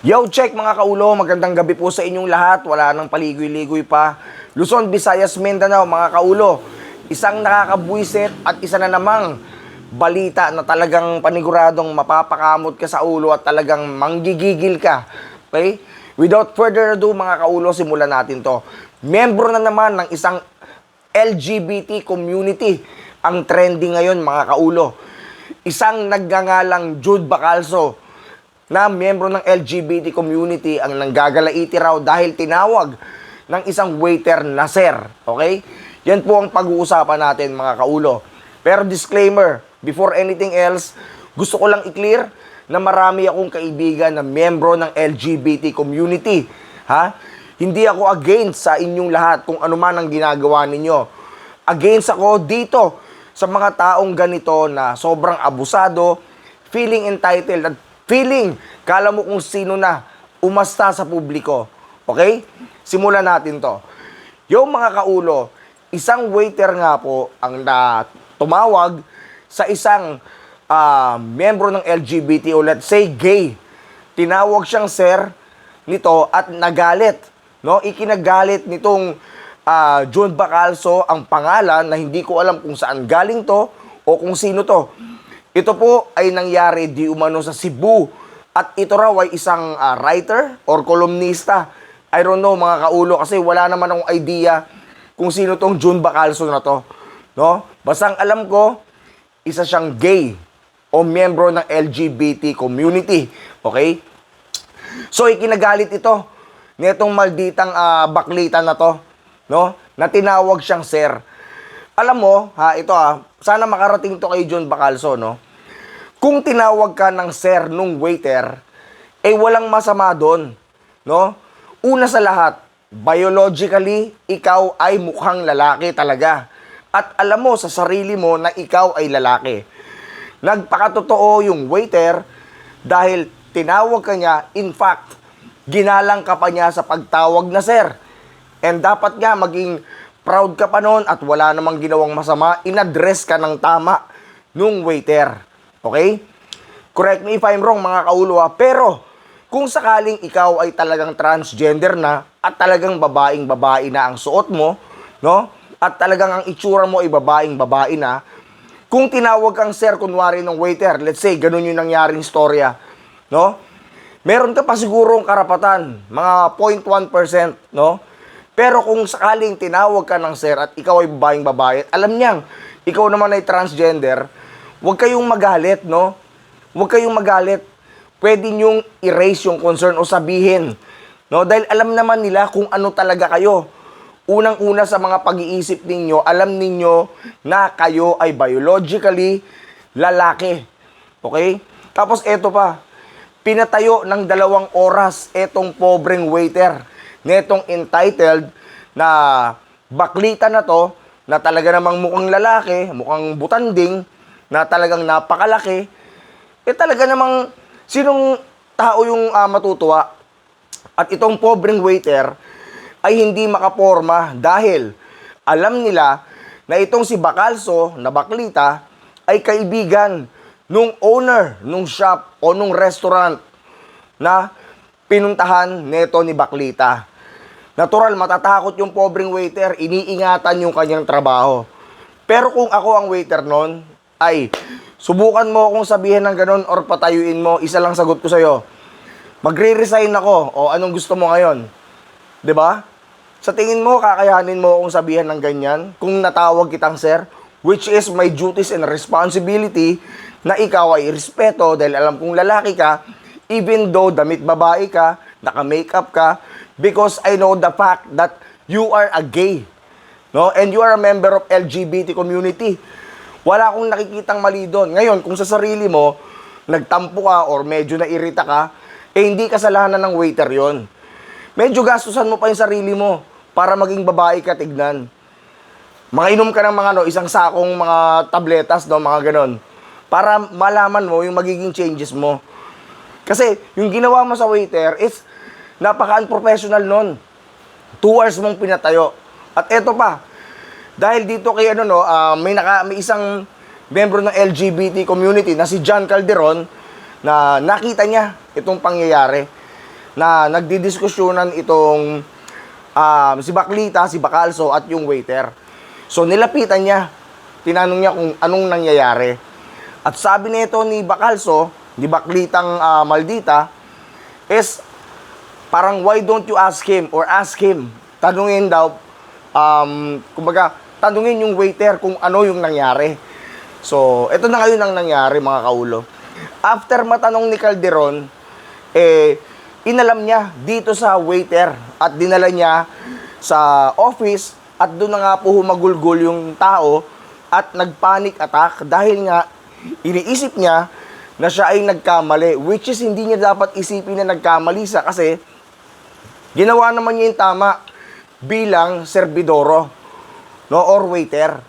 Yo, check mga kaulo, magandang gabi po sa inyong lahat. Wala nang paligoy-ligoy pa. Luzon, Visayas, Mindanao, mga kaulo. Isang nakakabwisit at isa na namang balita na talagang paniguradong mapapakamot ka sa ulo at talagang manggigigil ka. Okay? Without further ado, mga kaulo, simulan natin to. Membro na naman ng isang LGBT community ang trending ngayon, mga kaulo. Isang nagngangalang Jude Bacalso na miyembro ng LGBT community ang nanggagalaiti raw dahil tinawag ng isang waiter na sir. Okay? Yan po ang pag-uusapan natin mga kaulo. Pero disclaimer, before anything else, gusto ko lang i-clear na marami akong kaibigan na miyembro ng LGBT community. Ha? Hindi ako against sa inyong lahat kung ano man ang ginagawa ninyo. Against ako dito sa mga taong ganito na sobrang abusado, feeling entitled at feeling, kala mo kung sino na umasta sa publiko. Okay? Simulan natin to. Yung mga kaulo, isang waiter nga po ang na tumawag sa isang ah, membro ng LGBT o let's say gay. Tinawag siyang sir nito at nagalit. No? Ikinagalit nitong ah, John Bacalso ang pangalan na hindi ko alam kung saan galing to o kung sino to. Ito po ay nangyari di umano sa Cebu. At ito raw ay isang ah, writer or kolumnista. I don't know mga kaulo kasi wala naman akong idea kung sino tong June Bacalso na to. No? Basta ang alam ko, isa siyang gay o miyembro ng LGBT community. Okay? So ikinagalit ito nitong malditang ah, baklita na to, no? Na tinawag siyang sir. Alam mo, ha, ito ha, sana makarating to kay John Bacalso, no? Kung tinawag ka ng sir nung waiter, eh walang masama doon, no? Una sa lahat, biologically, ikaw ay mukhang lalaki talaga. At alam mo sa sarili mo na ikaw ay lalaki. Nagpakatotoo yung waiter dahil tinawag ka niya, in fact, ginalang ka pa niya sa pagtawag na sir. And dapat nga maging proud ka pa noon at wala namang ginawang masama, inaddress ka ng tama nung waiter. Okay? Correct me if I'm wrong mga kaulo ha, pero kung sakaling ikaw ay talagang transgender na at talagang babaeng babae na ang suot mo, no? At talagang ang itsura mo ay babaeng babae na, kung tinawag kang sir kunwari ng waiter, let's say ganun yung nangyaring storya, no? Meron ka pa sigurong karapatan, mga 0.1%, no? Pero kung sakaling tinawag ka ng sir at ikaw ay babaeng babae, alam niyang ikaw naman ay transgender, huwag kayong magalit, no? Huwag kayong magalit. Pwede niyong erase yung concern o sabihin, no? Dahil alam naman nila kung ano talaga kayo. Unang-una sa mga pag-iisip ninyo, alam ninyo na kayo ay biologically lalaki. Okay? Tapos eto pa, pinatayo ng dalawang oras etong pobreng waiter netong entitled na baklita na to na talaga namang mukhang lalaki, mukhang butanding, na talagang napakalaki, eh talaga namang sinong tao yung ah, matutuwa? At itong pobreng waiter ay hindi makaporma dahil alam nila na itong si Bacalso na baklita ay kaibigan nung owner nung shop o nung restaurant na pinuntahan neto ni Baklita. Natural, matatakot yung pobreng waiter, iniingatan yung kanyang trabaho. Pero kung ako ang waiter nun, ay, subukan mo akong sabihin ng ganun or patayuin mo, isa lang sagot ko sa'yo. Magre-resign ako, o anong gusto mo ngayon? ba? Sa tingin mo, kakayanin mo akong sabihin ng ganyan kung natawag kitang sir, which is my duties and responsibility na ikaw ay respeto dahil alam kong lalaki ka, even though damit babae ka, naka-makeup ka, because I know the fact that you are a gay. No? And you are a member of LGBT community. Wala akong nakikitang mali doon. Ngayon, kung sa sarili mo, nagtampo ka or medyo nairita ka, eh hindi kasalanan ng waiter yon. Medyo gastusan mo pa yung sarili mo para maging babae ka tignan. Mga inom ka ng mga no, isang sakong mga tabletas, no, mga ganon. Para malaman mo yung magiging changes mo. Kasi yung ginawa mo sa waiter is napaka-unprofessional nun. Two hours mong pinatayo. At eto pa, dahil dito kay ano no, ah, may naka may isang membro ng LGBT community na si John Calderon na nakita niya itong pangyayari. na nagdidiskusyonan itong um, si Baklita, si Bakalso at yung waiter. So nilapitan niya. Tinanong niya kung anong nangyayari. At sabi nito ni Bakalso, ni Baklitang ah, Maldita, is parang why don't you ask him or ask him? Tanungin daw, um, kumbaga, tanungin yung waiter kung ano yung nangyari. So, ito na ngayon ang nangyari mga kaulo. After matanong ni Calderon, eh, inalam niya dito sa waiter at dinala niya sa office at doon na nga po humagulgol yung tao at nagpanic attack dahil nga iniisip niya na siya ay nagkamali which is hindi niya dapat isipin na nagkamali siya kasi ginawa naman niya yung tama bilang serbidoro no or waiter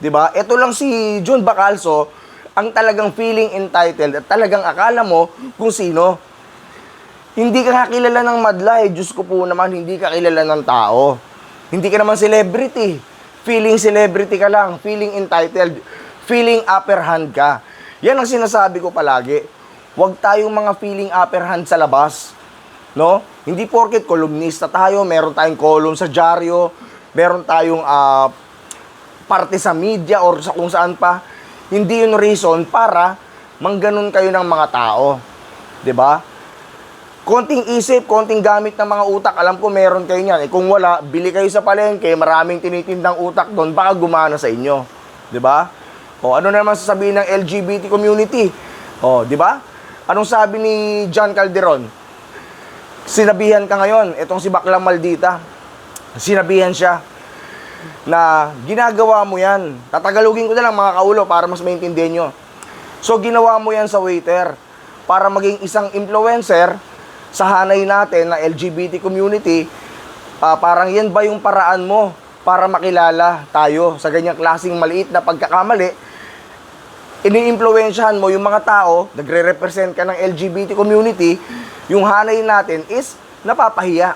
'di ba ito lang si John Bacalso ang talagang feeling entitled at talagang akala mo kung sino hindi ka kakilala ng madla eh. Diyos ko po naman, hindi ka kilala ng tao. Hindi ka naman celebrity. Feeling celebrity ka lang. Feeling entitled. Feeling upper hand ka. Yan ang sinasabi ko palagi. Huwag tayong mga feeling upper hand sa labas. No? Hindi porket kolumnista tayo, meron tayong column sa dyaryo, meron tayong ah, parte sa media or sa kung saan pa. Hindi yun reason para mangganon kayo ng mga tao. 'Di ba? konting isip, konting gamit ng mga utak, alam ko meron kayo niyan. Eh kung wala, bili kayo sa palengke, maraming tinitindang utak doon, baka gumana sa inyo. 'Di ba? O ano naman sasabihin ng LGBT community? O, 'di ba? Anong sabi ni John Calderon? Sinabihan ka ngayon, itong si Baklang Maldita. Sinabihan siya na ginagawa mo yan. Tatagalugin ko na lang mga kaulo para mas maintindihan nyo. So, ginawa mo yan sa waiter para maging isang influencer sa hanay natin na LGBT community, ah, parang yan ba yung paraan mo para makilala tayo sa ganyang klaseng maliit na pagkakamali, ini-impluensyahan mo yung mga tao, nagre-represent ka ng LGBT community, yung hanay natin is napapahiya.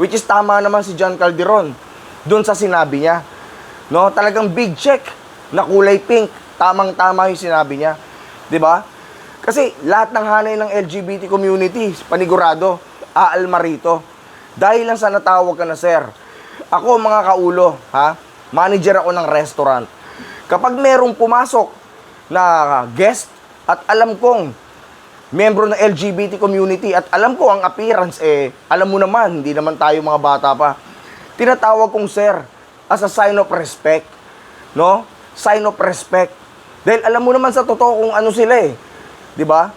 Which is tama naman si John Calderon doon sa sinabi niya. No, talagang big check na kulay pink. Tamang-tama yung sinabi niya. 'Di ba? Kasi lahat ng hanay ng LGBT community, panigurado, aalma rito. Dahil lang sa natawag ka na, sir. Ako, mga kaulo, ha? Manager ako ng restaurant. Kapag merong pumasok na guest at alam kong membro ng LGBT community at alam ko ang appearance eh, alam mo naman, hindi naman tayo mga bata pa. Tinatawag kong sir as a sign of respect. No? Sign of respect. Dahil alam mo naman sa totoo kung ano sila eh. 'Di ba?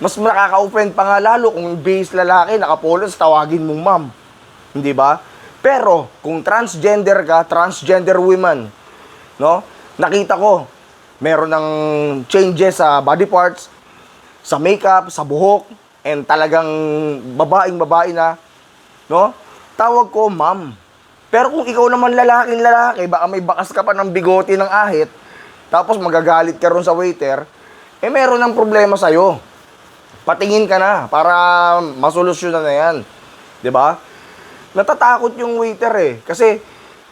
Mas nakaka-offend pa nga lalo kung base lalaki, nakapolos, tawagin mong ma'am. Hindi ba? Pero, kung transgender ka, transgender woman, no? Nakita ko, meron ng changes sa body parts, sa makeup, sa buhok, and talagang babaeng babae na, no? Tawag ko, ma'am. Pero kung ikaw naman lalaking lalaki, baka may bakas ka pa ng bigote ng ahit, tapos magagalit ka ron sa waiter, eh meron ng problema sa'yo. Patingin ka na para masolusyonan na yan. ba? Natatakot yung waiter eh. Kasi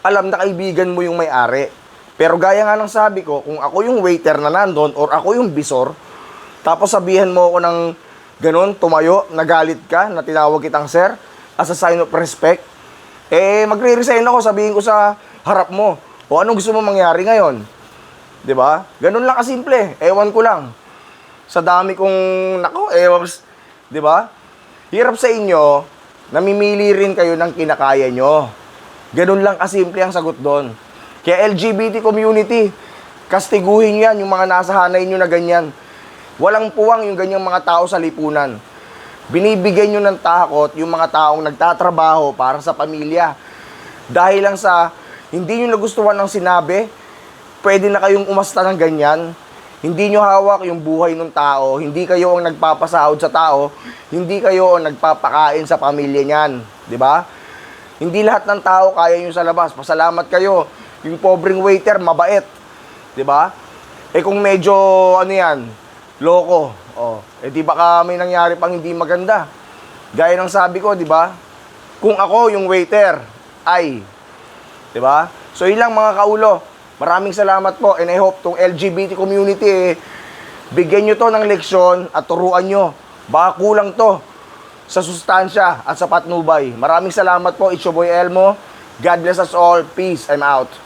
alam na kaibigan mo yung may-ari. Pero gaya nga ng sabi ko, kung ako yung waiter na nandun or ako yung bisor, tapos sabihan mo ako ng ganun, tumayo, nagalit ka, na tinawag kitang sir, as a sign of respect, eh magre-resign ako, sabihin ko sa harap mo, o anong gusto mo mangyari ngayon? 'Di ba? Ganun lang kasimple. Ewan ko lang. Sa dami kong nako, ewan, 'di ba? Hirap sa inyo, namimili rin kayo ng kinakaya nyo. Ganun lang kasimple ang sagot doon. Kaya LGBT community, kastiguhin yan yung mga nasa hanay nyo na ganyan. Walang puwang yung ganyang mga tao sa lipunan. Binibigay nyo ng takot yung mga taong nagtatrabaho para sa pamilya. Dahil lang sa hindi nyo nagustuhan ng sinabi, pwede na kayong umasta ng ganyan. Hindi nyo hawak yung buhay ng tao. Hindi kayo ang nagpapasahod sa tao. Hindi kayo ang nagpapakain sa pamilya niyan. Ba? Hindi lahat ng tao kaya nyo sa labas. Pasalamat kayo. Yung pobreng waiter, mabait. Ba? Eh kung medyo, ano yan, loko. Oh, eh di baka may nangyari pang hindi maganda. Gaya ng sabi ko, di ba? Kung ako yung waiter, ay, di ba? So ilang mga kaulo, Maraming salamat po and I hope tong LGBT community eh, bigyan nyo to ng leksyon at turuan nyo. Baka kulang to sa sustansya at sa patnubay. Maraming salamat po, It's your boy Elmo. God bless us all. Peace. I'm out.